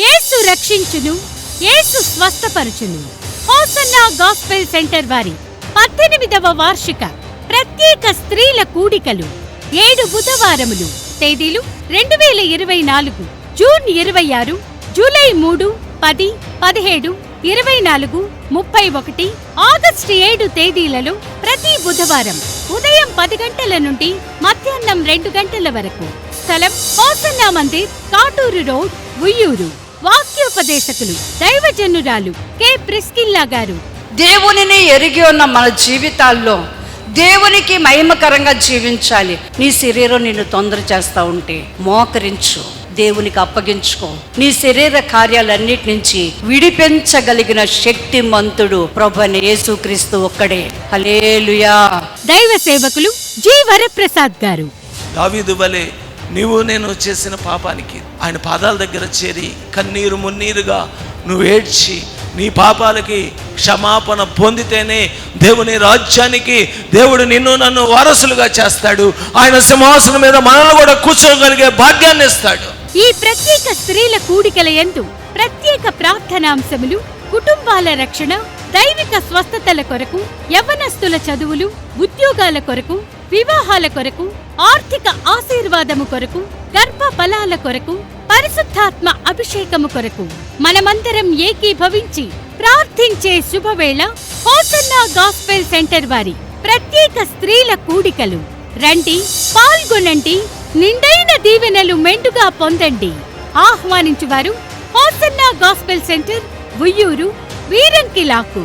యేసు రక్షించును యేసు స్వస్థపరచును. Hosanna gospel centre వారి పద్దెనిమిదవ వార్షిక ప్రత్యేక స్త్రీల కూడికలు ఏడు బుధవారములు తేదీలు రెండు వేల ఇరవై నాలుగు జూన్ ఇరవై ఆరు జూలై మూడు పది పదిహేడు ఇరవై నాలుగు ముప్పై ఒకటి ఆగస్టు ఏడు తేదీలలో ప్రతి బుధవారం ఉదయం పది గంటల నుండి మధ్యాహ్నం రెండు గంటల వరకు. స్థలం హోసన్నా మందిర్ కాటూరు రోడ్ ఉయ్యూరు. వాక్యోపదేశకులు దైవజనురాలు కె. ప్రిస్కిల్లా గారు. దేవునిని ఎరిగి ఉన్న మన జీవితాల్లో దేవునికి మహిమకరంగా జీవించాలి. నీ శరీరం నిన్ను తొందర చేస్తా ఉంటే మోకరించు దేవునికి అప్పగించుకో. నీ శరీర కార్యాలన్నిటి నుంచి విడిపించగలిగిన శక్తిమంతుడు ప్రభు అయిన యేసుక్రీస్తు ఒక్కడే. హలేలుయా దైవ సేవకులు జి. వరప్రసాద్ గారు. దావీదు వలె నీవు నేను చేసిన పాపానికి ఆయన పాదాల దగ్గర చేరి కన్నీరు మున్నీరుగా నువ్వు ఏడ్చి నీ పాపాలకి క్షమాపణ పొందితేనే దేవుని రాజ్యానికి దేవుడు నిన్ను నన్ను వారసులుగా చేస్తాడు. ఆయన సింహాసనం మీద మనల్ని కూడా కూర్చోగలిగే భాగ్యాన్ని ఇస్తాడు. ఈ ప్రత్యేక స్త్రీల కూడికల ఎందు ప్రత్యేక ప్రార్థనాంశములు కుటుంబాల రక్షణ దైవిక స్వస్థతల కొరకు యవనస్తుల చదువులు ఉద్యోగాల కొరకు వివాహాల కొరకు ఆర్థిక ఆశీర్వాదము కొరకు గర్భ ఫలాల కొరకు పరిశుద్ధాత్మ అభిషేకము కొరకు మనమందరం ఏకీభవించి ప్రార్థించే శుభవేళ హోసన్నా గాస్పెల్ సెంటర్ వారి ప్రత్యేక స్త్రీల కూడికలు. రండి పాల్గొనండి నిండైన దీవెనలు మెండుగా పొందండి. ఆహ్వానించువారు హోసన్నా గాస్పెల్ సెంటర్ ఉయ్యూరు వీరంకిలాకు.